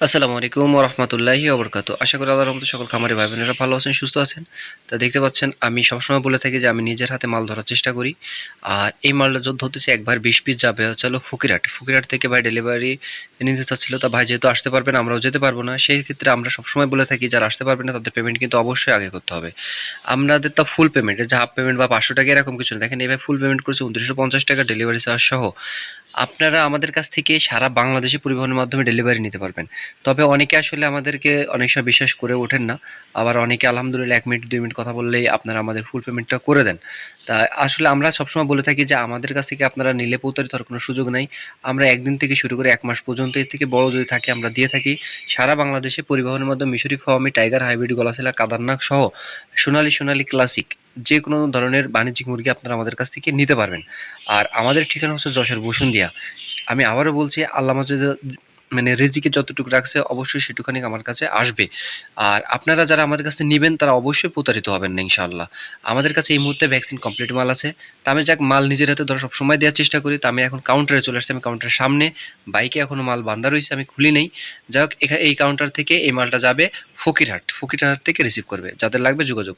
আসসালামু আলাইকুম রহমতুল্লাহি ওবরকাত। আশা করি আল্লাহর রহমতে সকল খামারি ভাই বোনেরা ভালো আছেন, সুস্থ আছেন। তা দেখতে পাচ্ছেন, আমি সবসময় বলে থাকি যে আমি নিজের হাতে মাল ধরার চেষ্টা করি। আর এই মালটা যখন ধরতেছি একবার বিশ পিস যাবে, হচ্ছে হলো ফকিরহাট। ফকিরহাট থেকে ভাই ডেলিভারি নিতে চাচ্ছিল তা ভাই যেহেতু আসতে পারবেন আমরাও যেতে পারব না। সেই ক্ষেত্রে আমরা সবসময় বলে থাকি, যারা আসতে পারবে না, তাদের পেমেন্ট কিন্তু অবশ্যই আগে করতে হবে। আমাদের তো ফুল পেমেন্ট যে হাফ পেমেন্ট বা পাঁচশো টাকা এরকম কিছু না। দেখেন এবার ফুল পেমেন্ট করেছে, উনত্রিশশো পঞ্চাশ টাকা ডেলিভারি চার্জ সহ। আপনারা আমাদের কাছ থেকে সারা বাংলাদেশে পরিবহনের মাধ্যমে ডেলিভারি নিতে পারবেন। তবে অনেকে আসলে আমাদেরকে অনেক সময় বিশ্বাস করে ওঠেন না। আবার অনেকে আলহামদুলিল্লাহ এক মিনিট, দুই মিনিট কথা বললেই আপনারা আমাদের ফুল পেমেন্টটা করে দেন। তা আসলে আমরা সবসময় বলে থাকি যে আমাদের কাছ থেকে আপনারা নিলে প্রতারিত হওয়ার কোনো সুযোগ নাই। আমরা একদিন থেকে শুরু করে এক মাস পর্যন্ত এর থেকে বড় যদি থাকে আমরা দিয়ে থাকি। সারা বাংলাদেশে পরিবহনের মাধ্যমে মিশরি ফার্মি টাইগার, হাইব্রিড, গলাশিলা, কাদারনাক সহ সোনালি সোনালি ক্লাসিক যে কোনো ধরনের বাণিজ্যিক মুরগি আপনারা আমাদের কাছ থেকে নিতে পারবেন। আর আমাদের ঠিকানা হচ্ছে যশোর বসুন্দিয়া আমি আবারও বলছি, আল্লাহ মসজিদ মানে রেজিকে যতটুকু রাখছে, অবশ্যই সেটুখানি আমার কাছে আসবে। আর আপনারা যারা আমাদের কাছে নেবেন, তারা অবশ্যই প্রতারিত হবেন না, ইনশাআল্লাহ। আমাদের কাছে এই মুহূর্তে ভ্যাকসিন কমপ্লিট মাল আছে। তা আমি যাক, মাল নিজের হাতে ধরো সবসময় দেওয়ার চেষ্টা করি। তা আমি এখন কাউন্টারে চলে আসছি, আমি কাউন্টারের সামনে। বাইকে এখনও মাল বান্ধা রয়েছে, আমি খুলি নেই। যাই হোক এই কাউন্টার থেকে এই মালটা যাবে ফকিরহাট। ফকিরহাট থেকে রিসিভ করবে। যাদের লাগবে যোগাযোগ